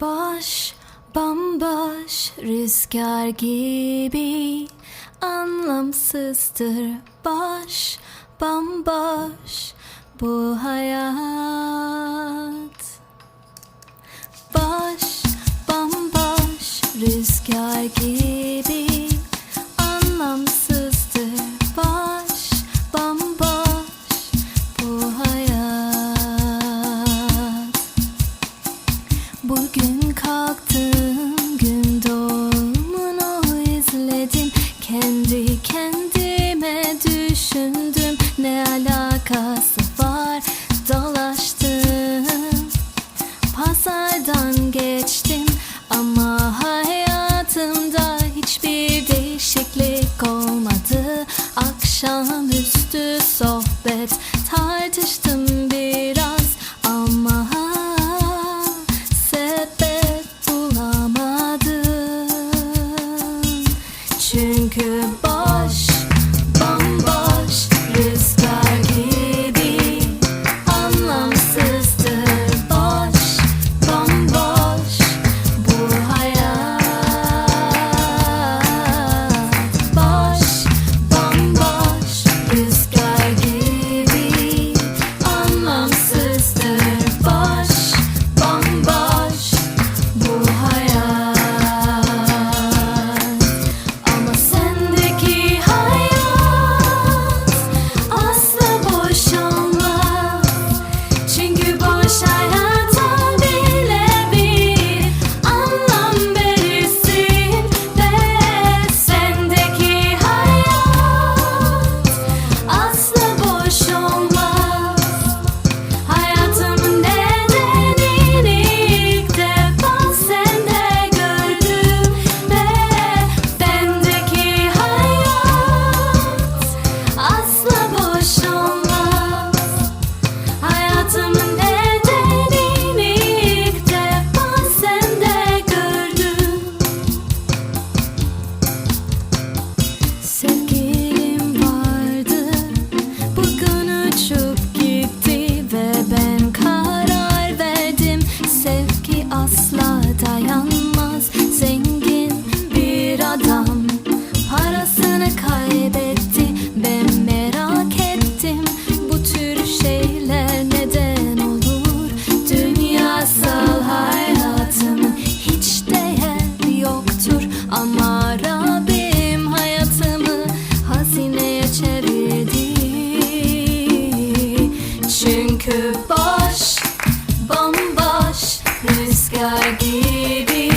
Baş bambaş rüzgar gibi anlamsızdır. Baş bambaş bu hayat. Baş bambaş rüzgar gibi ne alakası var? Dolaştım Pazardan geçtim. Ama hayatımda hiçbir değişiklik olmadı. Akşamüstü sohbet Gönlü boş, bomboş Rüzgar gibi.